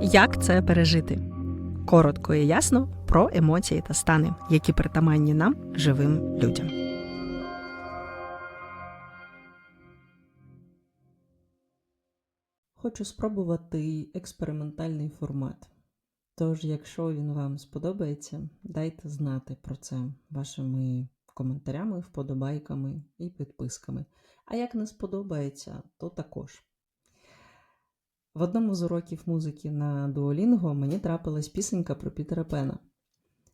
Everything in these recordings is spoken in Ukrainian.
Як це пережити? Коротко і ясно про емоції та стани, які притаманні нам живим людям. Хочу спробувати експериментальний формат. Тож, якщо він вам сподобається, дайте знати про це вашими коментарями, вподобайками і підписками. А як не сподобається, то також. В одному з уроків музики на Duolingo мені трапилась пісенька про Пітера Пена.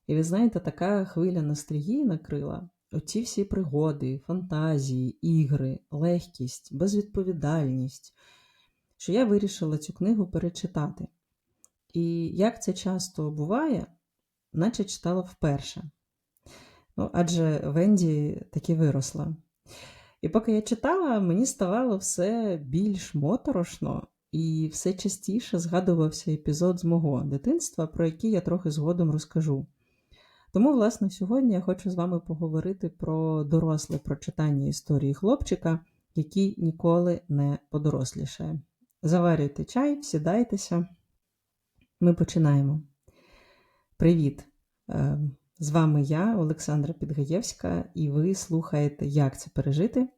І ви знаєте, така хвиля ностальгії накрила. Оці всі пригоди, фантазії, ігри, легкість, безвідповідальність, що я вирішила цю книгу перечитати. І як це часто буває, наче читала вперше. Ну, адже Венді таки виросла. І поки я читала, мені ставало все більш моторошно, і все частіше згадувався епізод з мого дитинства, про який я трохи згодом розкажу. Тому, власне, сьогодні я хочу з вами поговорити про доросле прочитання історії хлопчика, який ніколи не подорослішає. Заварюйте чай, сідайтеся. Ми починаємо. Привіт! Е, З вами я, Олександра Підгаєвська, і ви слухаєте, як це пережити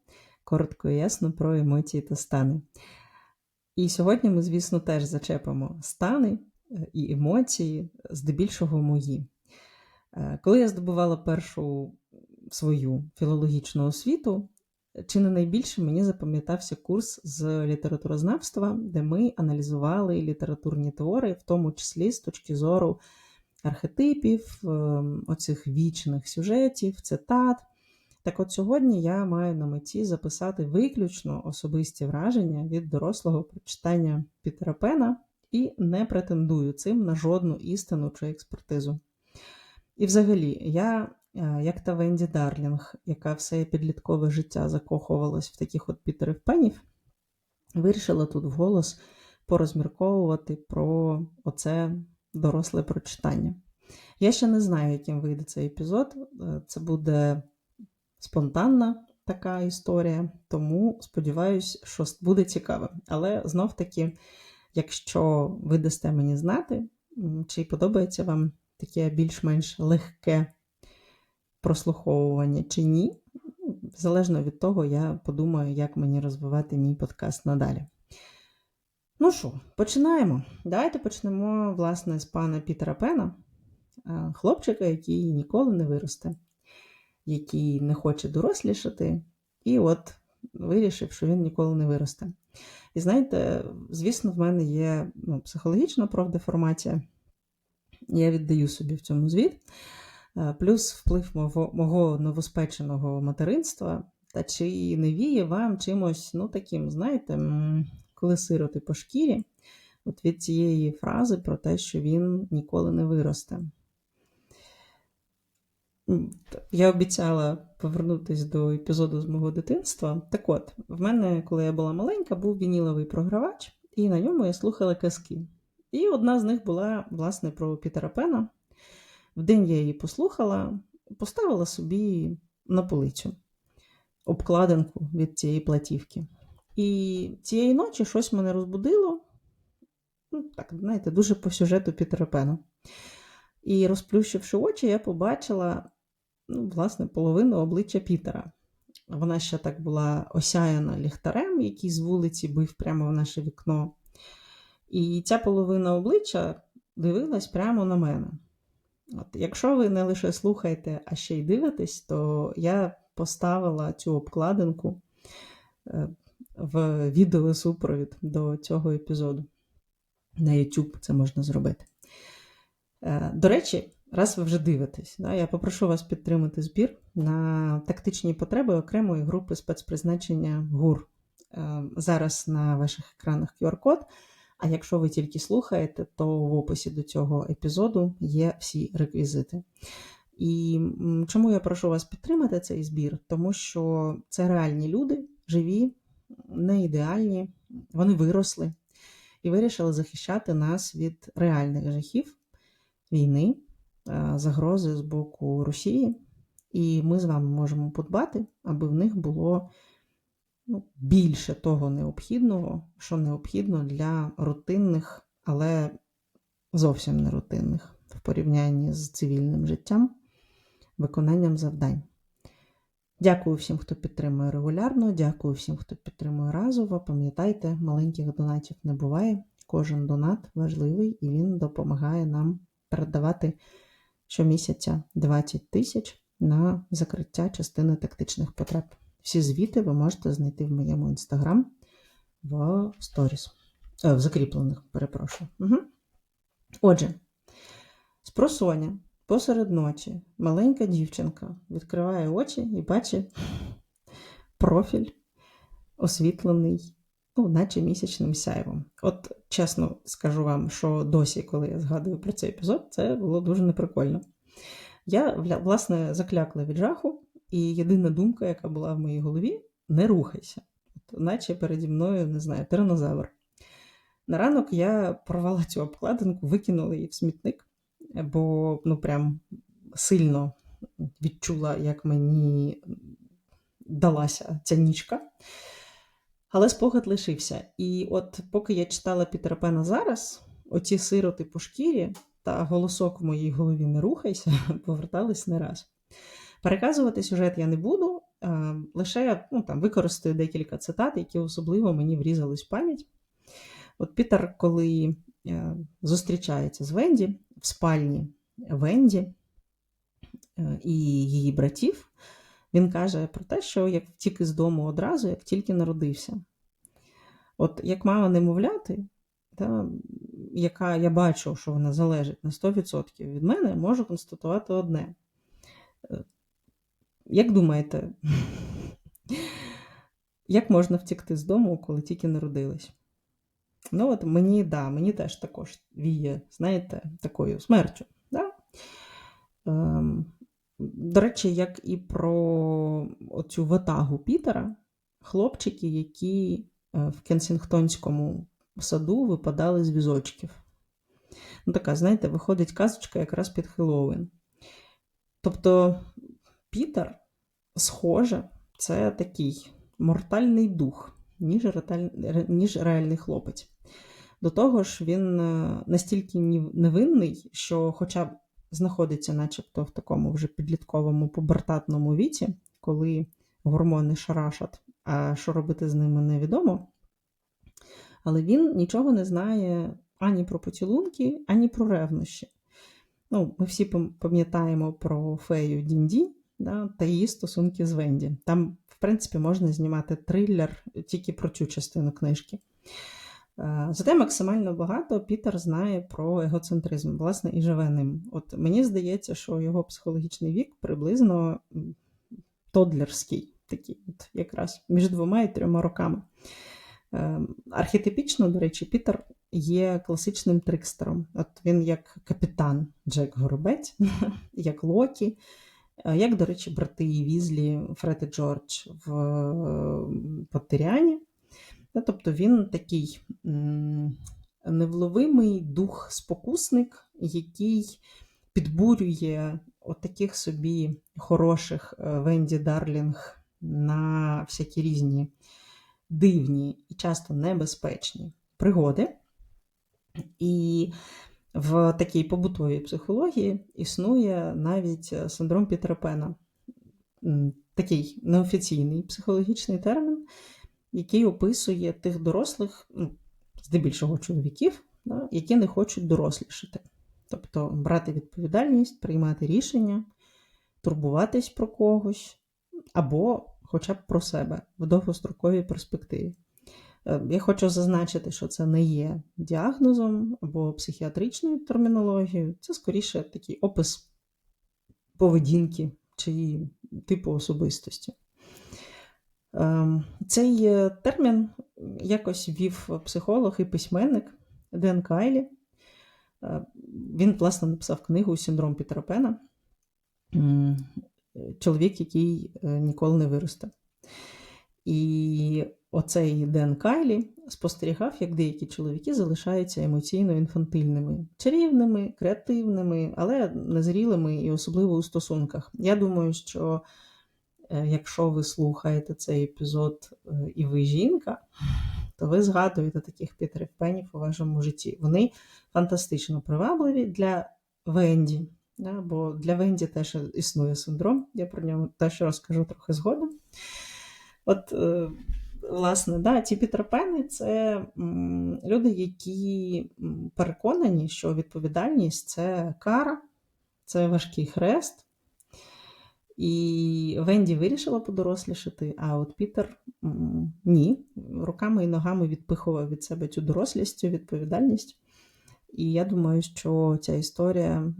коротко і ясно про емоції та стани. І сьогодні ми, звісно, теж зачепимо стани е, і емоції, здебільшого мої. Е, Коли я здобувала першу свою філологічну освіту, чи не найбільше мені запам'ятався курс з літературознавства, де ми аналізували літературні твори, в тому числі з точки зору архетипів, ем, оцих вічних сюжетів, цитат. Так от сьогодні я маю на меті записати виключно особисті враження від дорослого прочитання Пітера Пена і не претендую цим на жодну істину чи експертизу. І взагалі, я, е, як та Венді Дарлінг, яка все підліткове життя закохувалась в таких от Пітерів Пенів, вирішила тут вголос порозмірковувати про оце доросле прочитання. Я ще не знаю, яким вийде цей епізод. Е, Це буде спонтанна така історія, тому сподіваюся, що буде цікаво. Але знов таки, якщо ви дасте мені знати, чи подобається вам таке більш-менш легке прослуховування чи ні, залежно від того, я подумаю, як мені розвивати мій подкаст надалі. Ну що, починаємо. Давайте почнемо, власне, з пана Пітера Пена, е, хлопчика, який ніколи не виросте, який не хоче дорослішати, і от вирішив, що він ніколи не виросте. І знаєте, звісно, в мене є ну, психологічна профдеформація, я віддаю собі в цьому звіт, Е, плюс вплив мого, мого новоспеченого материнства, та чи не віє вам чимось, ну таким, знаєте, коли сироти по шкірі, от від цієї фрази про те, що він ніколи не виросте. Я обіцяла повернутися до епізоду з мого дитинства. Так от, в мене, коли я була маленька, був вініловий програвач, і на ньому я слухала казки. І одна з них була, власне, про Пітера Пена. В день я її послухала, поставила собі на полицю обкладинку від цієї платівки. І цієї ночі щось мене розбудило. Ну, так, знаєте, дуже по сюжету Пітера Пена. І розплющивши очі, я побачила, ну, власне, половину обличчя Пітера. Вона ще так була осяяна ліхтарем, який з вулиці бив прямо в наше вікно. І ця половина обличчя дивилась прямо на мене. От, якщо ви не лише слухаєте, а ще й дивитесь, то я поставила цю обкладинку е, в відеосупровід до цього епізоду. На YouTube це можна зробити. Е, До речі, раз ви вже дивитесь, да, я попрошу вас підтримати збір на тактичні потреби окремої групи спецпризначення ГУР. Е, Зараз на ваших екранах QR-код. А якщо ви тільки слухаєте, то в описі до цього епізоду є всі реквізити. І чому я прошу вас підтримати цей збір? Тому що це реальні люди, живі, не ідеальні, вони виросли і вирішили захищати нас від реальних жахів війни, загрози з боку Росії. І ми з вами можемо подбати, аби в них було ну, більше того необхідного, що необхідно для рутинних, але зовсім не рутинних в порівнянні з цивільним життям, виконанням завдань. Дякую всім, хто підтримує регулярно. Дякую всім, хто підтримує разово. Пам'ятайте, маленьких донатів не буває. Кожен донат важливий і він допомагає нам передавати щомісяця 20 тисяч на закриття частини тактичних потреб. Всі звіти ви можете знайти в моєму інстаграм в сторіс. Е, в закріплених, перепрошую. Угу. Отже, спросоня посеред ночі маленька дівчинка відкриває очі і бачить профіль освітлений, ну, наче місячним сяйвом. От чесно скажу вам, що досі, коли я згадую про цей епізод, це було дуже неприкольно. Я, власне, заклякла від жаху, і єдина думка, яка була в моїй голові, не рухайся. От, наче переді мною, не знаю, тиранозавр. На ранок я порвала цю обкладинку, викинула її в смітник, бо ну прям сильно відчула, як мені далася ця нічка. Але спогад лишився. І от поки я читала Пітера Пена зараз, оці сироти по шкірі та голосок в моїй голові не рухайся, повертались не раз. Переказувати сюжет я не буду, лише ну, там, використаю декілька цитат, які особливо мені врізались в пам'ять. От Пітер, коли е, зустрічається з Венді в спальні Венді е, і її братів, він каже про те, що як втік із дому одразу, як тільки народився. От як мама немовляти, та, яка я бачу, що вона залежить на 100% від мене, можу констатувати одне. Е, Як думаєте, як можна втікти з дому, коли тільки народились? Ну, от мені, да, мені теж також віє, знаєте, такою смертю. Да? Ем, до речі, як і про оцю ватагу Пітера, хлопчики, які е, в Кенсінгтонському саду випадали з візочків. Ну, така, знаєте, виходить казочка якраз під Хеллоуін. Тобто, Пітер, схоже, це такий мортальний дух, ніж, реталь- ніж реальний хлопець. До того ж, він е, настільки невинний, що, хоча знаходиться, начебто, в такому вже підлітковому пубертатному віці, коли гормони шарашать, а що робити з ними невідомо. Але він нічого не знає ані про поцілунки, ані про ревнощі. Ну, ми всі пам'ятаємо про фею Дінді да, та її стосунки з Венді. Там, в принципі, можна знімати трилер тільки про цю частину книжки. Е, Зате максимально багато Пітер знає про егоцентризм, власне, і живе ним. От мені здається, що його психологічний вік приблизно тодлерський, такий, от якраз між двома і трьома роками. Е, Архетипічно, до речі, Пітер є класичним трикстером. От він як капітан Джек Горобець, як Локі, е, як, до речі, брати Візлі, Фред і Джордж в Поттеріані. Тобто він такий невловимий дух-спокусник, який підбурює от собі хороших е, Венді Дарлінг на всякі різні дивні і часто небезпечні пригоди. І в такій побутовій психології існує навіть е, синдром Пітера Пена. Такий неофіційний психологічний термін, який описує тих дорослих, ну, здебільшого чоловіків, да, які не хочуть дорослішати. Тобто брати відповідальність, приймати рішення, турбуватись про когось, або хоча б про себе в довгостроковій перспективі. Е, Я хочу зазначити, що це не є діагнозом або психіатричною термінологією, це скоріше такий опис поведінки чи типу особистості. Ем, Цей е, термін якось ввів психолог і письменник Ден Кайлі. Е, Він, власне, написав книгу Синдром Пітера Пена. Чоловік, який е, ніколи не виросте. І оцей Ден Кайлі спостерігав, як деякі чоловіки залишаються емоційно інфантильними, чарівними, креативними, але незрілими і особливо у стосунках. Я думаю, що якщо ви слухаєте цей епізод е, і ви жінка, то ви згадуєте таких Пітерів Пенів у вашому житті. Вони фантастично привабливі для Венді. Да, бо для Венді теж існує синдром, я про нього теж розкажу трохи згодом. От, е, власне, да, ті Пітерпени це люди, які переконані, що відповідальність це кара, це важкий хрест. І Венді вирішила подорослішати, а от Пітер ні, руками і ногами відпихував від себе цю дорослість, цю відповідальність. І я думаю, що ця історія,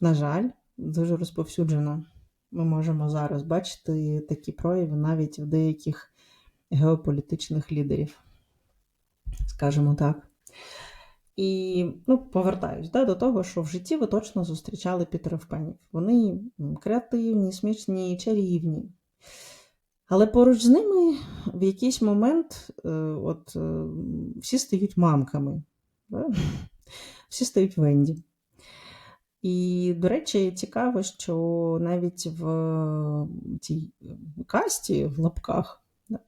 на жаль, дуже розповсюджена. Ми можемо зараз бачити такі прояви навіть в деяких геополітичних лідерів, скажімо так. І ну, повертаюсь да, до того, що в житті ви точно зустрічали пітеревпенів. Вони креативні, смішні, чарівні. Але поруч з ними в якийсь момент е, от, е, всі стають мамками. Да? Всі стають Венді. І, до речі, цікаво, що навіть в цій касті в лапках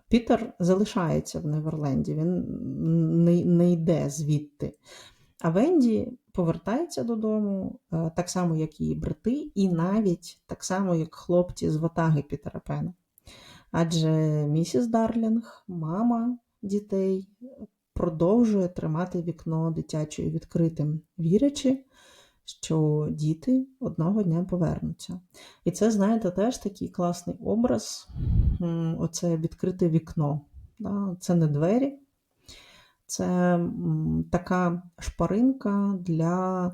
Пітер залишається в Неверленді, він не, не йде звідти. А Венді повертається додому, е, так само, як її брати, і навіть так само, як хлопці з ватаги Пітера Пена. Адже місіс Дарлінг, мама дітей, продовжує тримати вікно дитячої відкритим, вірячи, що діти одного дня повернуться. І це, знаєте, теж такий класний образ оце відкрите вікно. Да? Це не двері, це така шпаринка для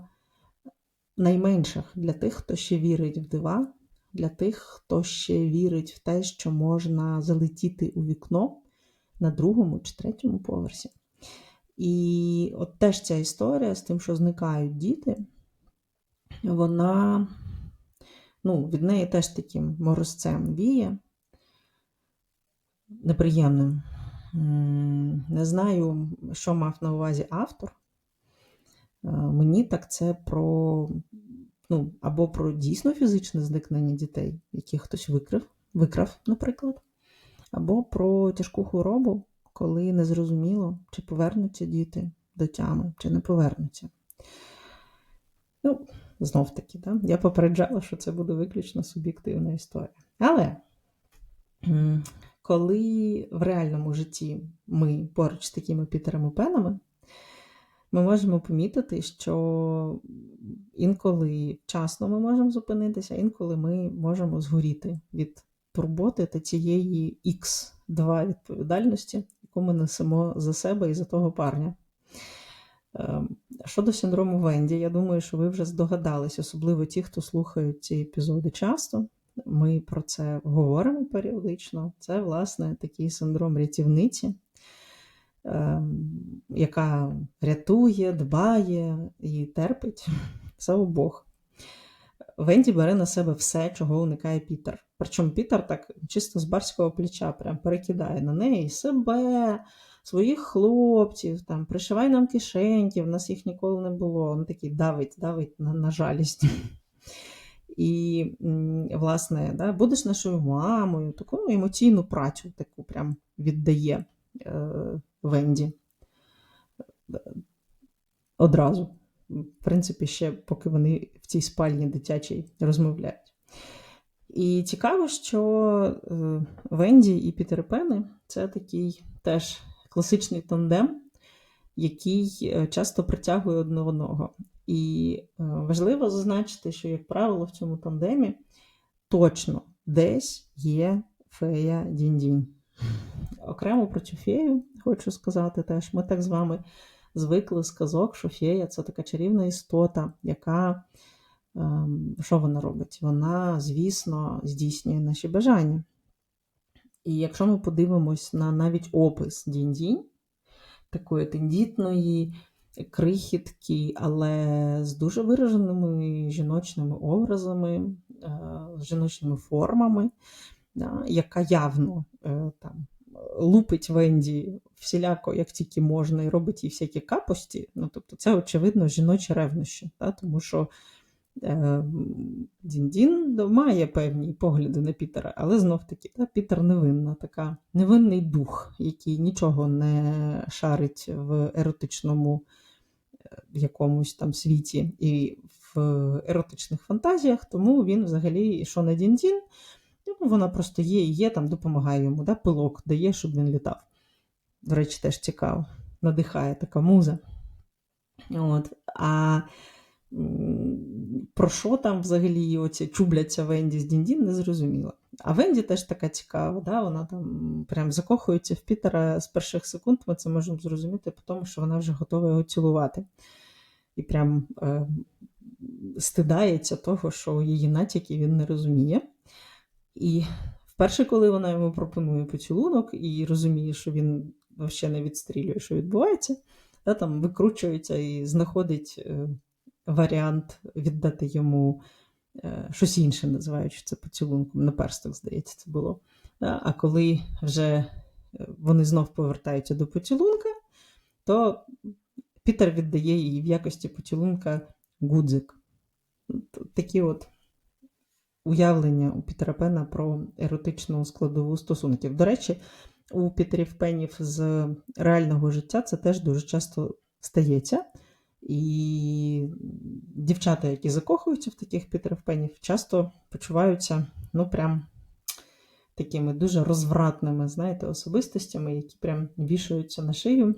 найменших, для тих, хто ще вірить в дива, для тих, хто ще вірить в те, що можна залетіти у вікно на другому чи третьому поверсі. І от теж ця історія з тим, що зникають діти, вона ну, від неї теж таким морозцем віє, неприємним. Не знаю, що мав на увазі автор. Е, Мені так це про ну, або про дійсно фізичне зникнення дітей, яких хтось викрив, викрав, наприклад, або про тяжку хворобу, коли незрозуміло, чи повернуться діти до тями, чи не повернуться. Ну, знов таки, да? я попереджала, що це буде виключно суб'єктивна історія. Але коли в реальному житті ми поруч з такими Пітерами Пенами, ми можемо помітити, що інколи вчасно ми можемо зупинитися, інколи ми можемо згоріти від турботи та цієї Х2 відповідальності, яку ми несемо за себе і за того парня. Ем, Щодо синдрому Венді, я думаю, що ви вже здогадались, особливо ті, хто слухають ці епізоди часто. Ми про це говоримо періодично. Це, власне, такий синдром рятівниці, ем, яка рятує, дбає і терпить все обох. Венді бере на себе все, чого уникає Пітер. Причому Пітер так чисто з барського плеча прям перекидає на неї себе, своїх хлопців, там, пришивай нам кишеньки, в нас їх ніколи не було. Він такий давить, давить на, на жалість. І, власне, да, будеш нашою мамою, таку емоційну працю таку прям віддає е, Венді одразу. В принципі, ще поки вони в цій спальні дитячій розмовляють. І цікаво, що е, Венді і Пітер Пени це такий теж класичний тандем, який е, часто притягує одне одного. І е, важливо зазначити, що, як правило, в цьому тандемі точно десь є фея Дінь-Дінь. Окремо про цю фею хочу сказати теж. Ми так з вами звикли з казок, що фея це така чарівна істота, яка ем, що вона робить? Вона, звісно, здійснює наші бажання. І якщо ми подивимось на навіть опис Дінь-Дінь, такої тендітної, крихітки, але з дуже вираженими жіночними образами, е, з жіночними формами, яка явно е, там лупить Венді всіляко, як тільки можна, і робить їй всякі капості. Ну, тобто, це, очевидно, жіночі ревнощі, тому що Дін-Дін має певні погляди на Пітера, але знов таки та, Пітер невинна, така невинний дух, який нічого не шарить в еротичному е, якомусь там світі і в еротичних фантазіях, тому він взагалі, що на Дін-Дін, ну, вона просто є і є, там допомагає йому, да, пилок дає, щоб він літав. До речі, теж цікаво. Надихає така муза. От. А про що там взагалі оці чубляться Венді з Діндін, не зрозуміло. А Венді теж така цікава, да? вона там прям закохується в Пітера з перших секунд, ми це можемо зрозуміти, тому що вона вже готова його цілувати. І прям е, стидається того, що її натяки він не розуміє. І вперше, коли вона йому пропонує поцілунок і розуміє, що він взагалі не відстрілює, що відбувається, та, там викручується і знаходить е, варіант віддати йому е, щось інше, називаючи це поцілунком. На персток, здається, це було. А коли вже е, вони знов повертаються до поцілунка, то Пітер віддає їй в якості поцілунка гудзик. Такі от уявлення у Пітера Пена про еротичну складову стосунків. До речі, у Пітерів Пенів з реального життя це теж дуже часто стається. І дівчата, які закохуються в таких Пітерів Пенів, часто почуваються, ну, прям такими дуже розвратними, знаєте, особистостями, які прям вішаються на шию.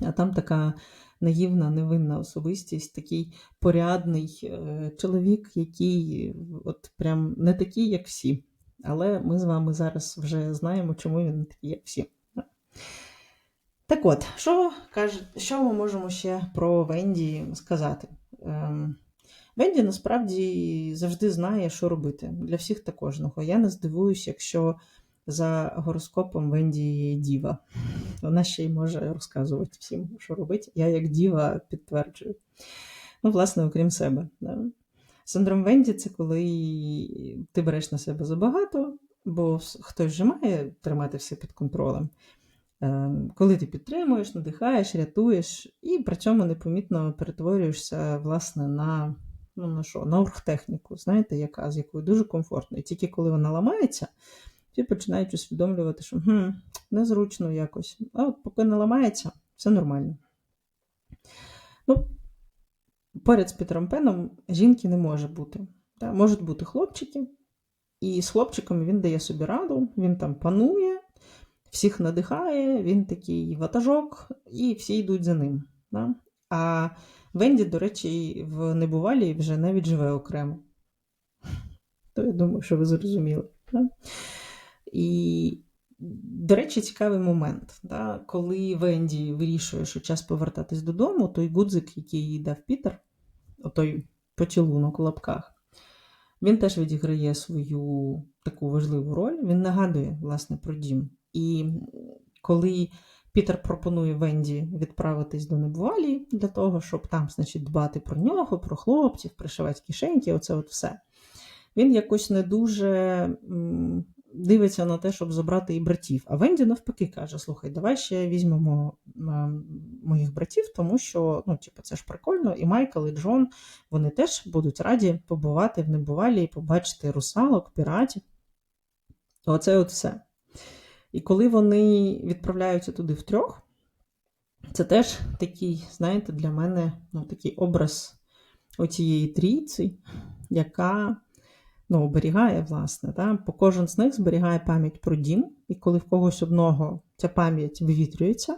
А там така наївна, невинна особистість, такий порядний е, чоловік, який от прям не такий, як всі. Але ми з вами зараз вже знаємо, чому він не такий, як всі. Так от, що, що ми можемо ще про Венді сказати? Ем, Венді насправді завжди знає, що робити для всіх та кожного. Я не здивуюсь, якщо за гороскопом Венді є діва. Вона ще й може розказувати всім, що робити. Я як діва підтверджую. Ну, власне, окрім себе. Да? Синдром Венді це коли ти береш на себе забагато, бо хтось же має тримати все під контролем. Е, Коли ти підтримуєш, надихаєш, рятуєш, і при цьому непомітно перетворюєшся власне на ну, на що, на оргтехніку, знаєте, яка, з якою дуже комфортно. І тільки коли вона ламається, всі починають усвідомлювати, що хм, незручно якось. А от поки не ламається, все нормально. Ну, поряд з Петром Пеном жінки не може бути. Та, можуть бути хлопчики, і з хлопчиком він дає собі раду, він там панує, всіх надихає, він такий ватажок, і всі йдуть за ним. Да? А Венді, до речі, в небувалій вже навіть живе окремо. То я думаю, що ви зрозуміли. Да? І, до речі, цікавий момент. Да? Коли Венді вирішує, що час повертатись додому, той гудзик, який їй дав Пітер, отой поцілунок у лапках, він теж відіграє свою таку важливу роль. Він нагадує, власне, про дім. І коли Пітер пропонує Венді відправитись до Небувалії для того, щоб там, значить, дбати про нього, про хлопців, пришивати кишеньки, оце от все. Він якось не дуже дивиться на те, щоб забрати і братів. А Венді навпаки каже: слухай, давай ще візьмемо моїх братів, тому що ну, типу, це ж прикольно, і Майкл, і Джон вони теж будуть раді побувати в Небувалії, побачити русалок, піратів. Оце от все. І коли вони відправляються туди втрьох, це теж такий, знаєте, для мене ну, такий образ оцієї трійці, яка ну, оберігає, власне. Да? Бо кожен з них зберігає пам'ять про дім, і коли в когось одного ця пам'ять вивітрюється,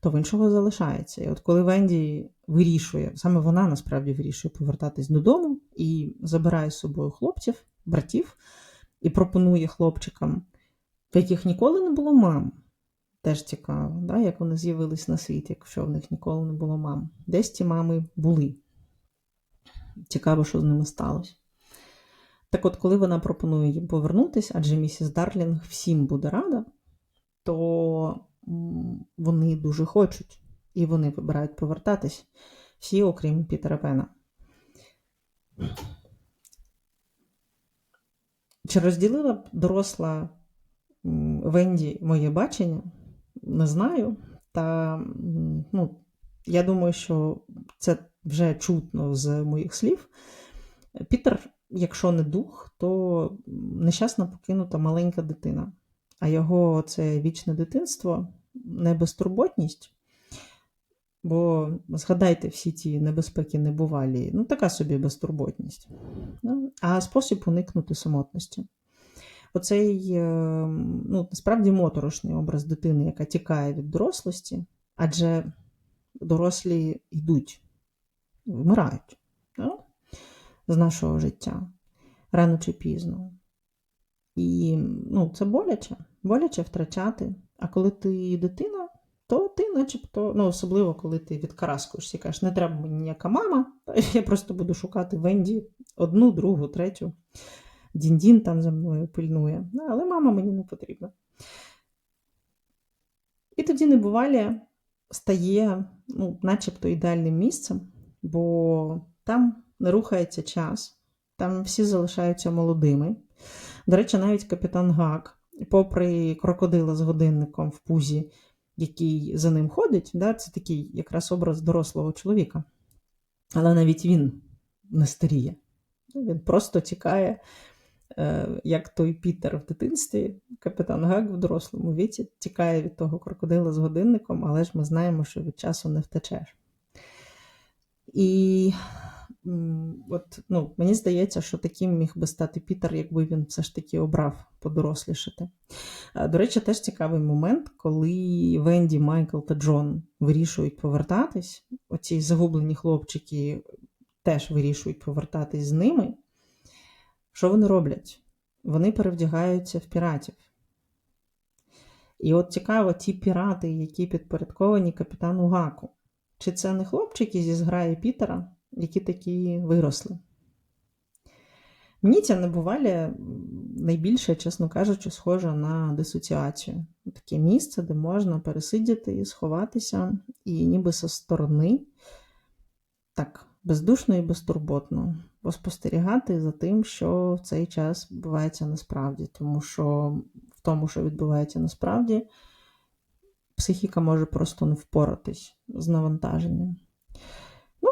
то в іншого залишається. І от коли Венді вирішує, саме вона насправді вирішує повертатись додому і забирає з собою хлопців, братів, і пропонує хлопчикам яких ніколи не було мам. Теж цікаво, да? як вони з'явились на світ, якщо в них ніколи не було мам. Десь ті мами були. Цікаво, що з ними сталося. Так от, коли вона пропонує їм повернутися, адже місіс Дарлінг всім буде рада, то вони дуже хочуть, і вони вибирають повертатись всі, окрім Пітера Пена. Чи розділила б доросла Венді моє бачення, не знаю. Та ну, я думаю, що це вже чутно з моїх слів. Пітер, якщо не дух, то нещасна покинута маленька дитина. А його це вічне дитинство, не безтурботність. Бо згадайте всі ті небезпеки небувалі, ну така собі безтурботність. Ну, а спосіб уникнути самотності. Оцей е, ну, насправді моторошний образ дитини, яка тікає від дорослості, адже дорослі йдуть, вмирають ну, з нашого життя рано чи пізно. І ну, це боляче, боляче втрачати. А коли ти дитина, то ти начебто, ну, особливо, коли ти відкараскуєшся і кажеш, не треба мені ніяка мама, я просто буду шукати Венді одну, другу, третю. Дін-дін там за мною пильнує. Ну, Але мама мені не потрібна. І тоді небувалі стає ну, начебто ідеальним місцем, бо там не рухається час, там всі залишаються молодими. До речі, навіть капітан Гак, попри крокодила з годинником в пузі, який за ним ходить, да, це такий якраз образ дорослого чоловіка. Але навіть він не старіє. Він просто тікає, як той Пітер в дитинстві, капітан Гак в дорослому віці, тікає від того крокодила з годинником, але ж ми знаємо, що від часу не втечеш. І от, ну, мені здається, що таким міг би стати Пітер, якби він все ж таки обрав подорослішати. До речі, теж цікавий момент, коли Венді, Майкл та Джон вирішують повертатись, оці загублені хлопчики теж вирішують повертатись з ними. Що вони роблять? Вони перевдягаються в піратів. І от цікаво, ті пірати, які підпорядковані капітану Гаку. Чи це не хлопчики зі зграї Пітера, які такі виросли? Мені ця небувалі найбільше, чесно кажучи, схожа на дисоціацію. Таке місце, де можна пересидіти і сховатися, і ніби зі сторони, так, бездушно і безтурботно, поспостерігати за тим, що в цей час відбувається насправді. Тому що в тому, що відбувається насправді, психіка може просто не впоратись з навантаженням. Ну,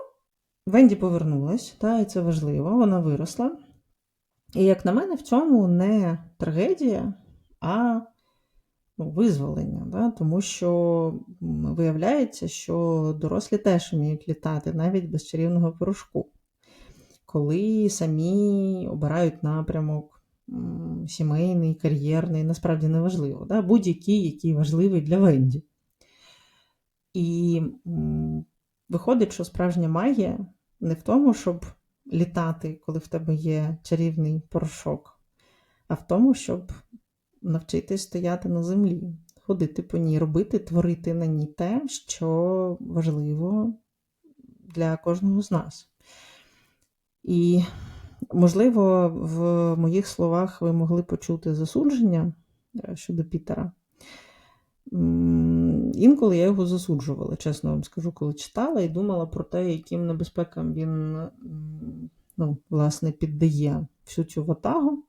Венді повернулась, та, і це важливо, вона виросла. І, як на мене, в цьому не трагедія, а ну, визволення. Да? Тому що виявляється, що дорослі теж вміють літати навіть без чарівного порошку, коли самі обирають напрямок сімейний, кар'єрний, насправді неважливо. Да? Будь-який, який важливий для Венді. І виходить, що справжня магія не в тому, щоб літати, коли в тебе є чарівний порошок, а в тому, щоб навчитись стояти на землі, ходити по ній, робити, творити на ній те, що важливо для кожного з нас. І, можливо, в моїх словах ви могли почути засудження е, щодо Пітера. Інколи я його засуджувала, чесно вам скажу, коли читала і думала про те, яким небезпекам він ну, власне, піддає всю цю ватагу.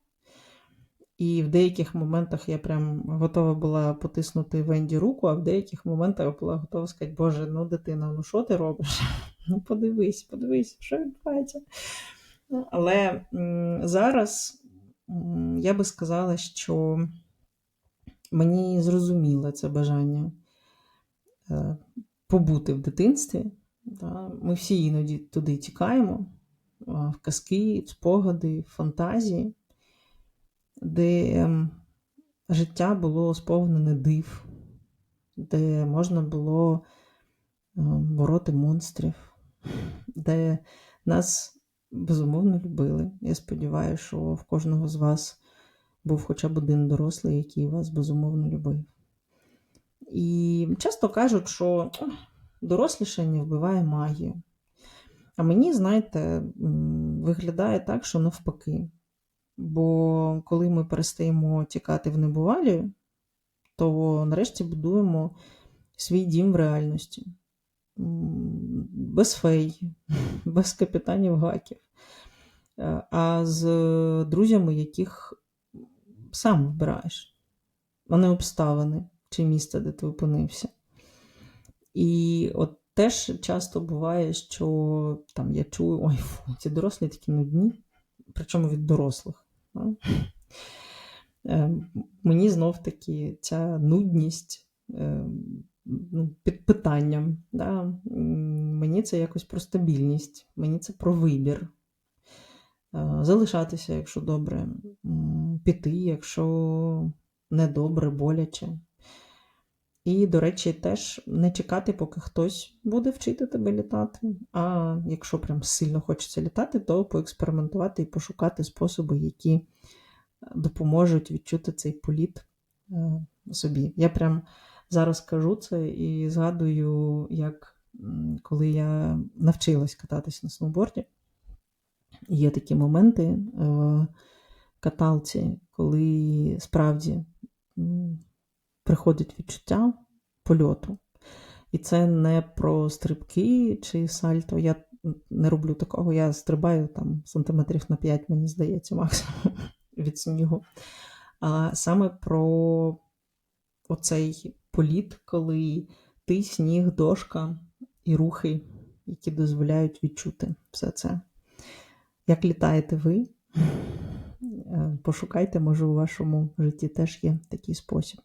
І в деяких моментах я прям готова була потиснути Венді руку, а в деяких моментах була готова сказати, Боже, ну дитина, ну що ти робиш? Ну подивись, подивись, що відбувається. Ну, Але зараз я би сказала, що мені зрозуміло це бажання е, побути в дитинстві. Ми всі іноді туди тікаємо, в казки, в спогади, в фантазії, де ем, життя було сповнене див, де можна було е, бороти монстрів, де нас безумовно любили. Я сподіваюся, що в кожного з вас був хоча б один дорослий, який вас безумовно любив. І часто кажуть, що «Ох, дорослішання вбиває магію. А мені, знаєте, виглядає так, що навпаки. Бо коли ми перестаємо тікати в небувалі, то нарешті будуємо свій дім в реальності. Без фей, без капітанів гаків, Е, а з друзями, яких сам вибираєш, а не обставини чи місце, де ти опинився. І от теж часто буває, що там я чую, ой, фу, ці дорослі такі нудні. причому від дорослих. Да. Е, Мені знов таки ця нудність е, ну, під питанням. Да? Мені це якось про стабільність, мені це про вибір. Е, Залишатися, якщо добре, піти, якщо недобре, боляче. І, до речі, теж не чекати, поки хтось буде вчити тебе літати. А якщо прям сильно хочеться літати, то поекспериментувати і пошукати способи, які допоможуть відчути цей політ е, собі. Я прям зараз кажу це і згадую, як коли я навчилась кататись на сноуборді. Є такі моменти в каталці, коли справді приходить відчуття польоту. І це не про стрибки чи сальто. Я не роблю такого. Я стрибаю там сантиметрів на 5, мені здається, максимум від снігу. А саме про оцей політ, коли ти, сніг, дошка і рухи, які дозволяють відчути все це. Як літаєте ви? Е, Пошукайте, може, у вашому житті теж є такий спосіб.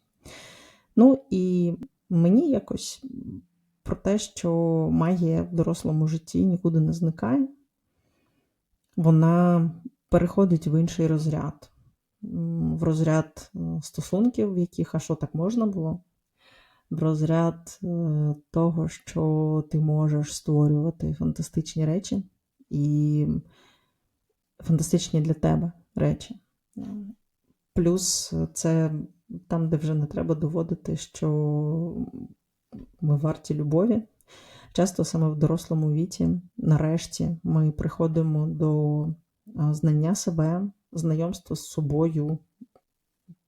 Ну і мені якось про те, що магія в дорослому житті нікуди не зникає, вона переходить в інший розряд. В розряд е, стосунків, в яких а що так можна було, в розряд е, того, що ти можеш створювати фантастичні речі і фантастичні для тебе речі. Плюс це там, де вже не треба доводити, що ми варті любові. Часто саме в дорослому віці, нарешті, ми приходимо до знання себе, знайомства з собою,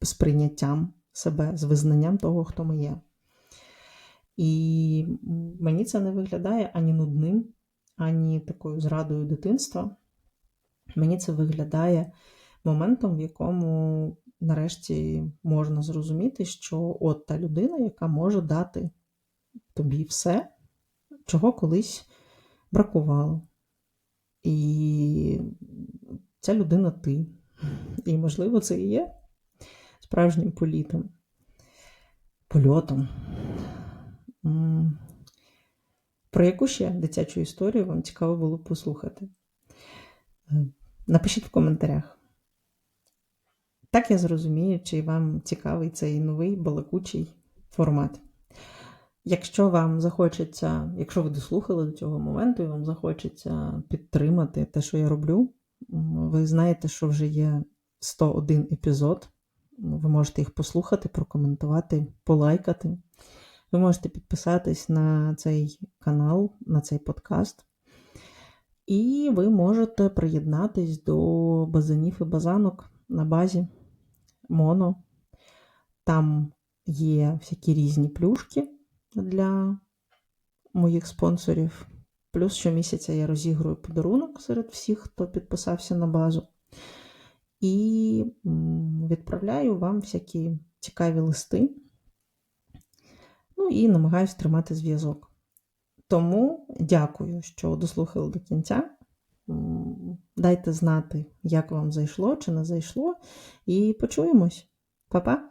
з прийняттям себе, з визнанням того, хто ми є. І мені це не виглядає ані нудним, ані такою зрадою дитинства. Мені це виглядає моментом, в якому нарешті можна зрозуміти, що от та людина, яка може дати тобі все, чого колись бракувало. І ця людина ти. І, можливо, це і є справжнім політом. Польотом. Про яку ще дитячу історію вам цікаво було послухати? Е, Напишіть в коментарях. Так я зрозумію, чи вам цікавий цей новий балакучий формат. Якщо вам захочеться, якщо ви дослухали до цього моменту і вам захочеться підтримати те, що я роблю, ви знаєте, що вже є 101 епізод. Ви можете їх послухати, прокоментувати, полайкати. Ви можете підписатись на цей канал, на цей подкаст. І ви можете приєднатись до базанів і базанок на базі Моно. Там є всякі різні плюшки для моїх спонсорів. Плюс щомісяця я розігрую подарунок серед всіх, хто підписався на базу. І відправляю вам всякі цікаві листи. Ну і намагаюся тримати зв'язок. Тому дякую, що дослухали до кінця. Дайте знати, як вам зайшло чи не зайшло. І почуємось. Па-па!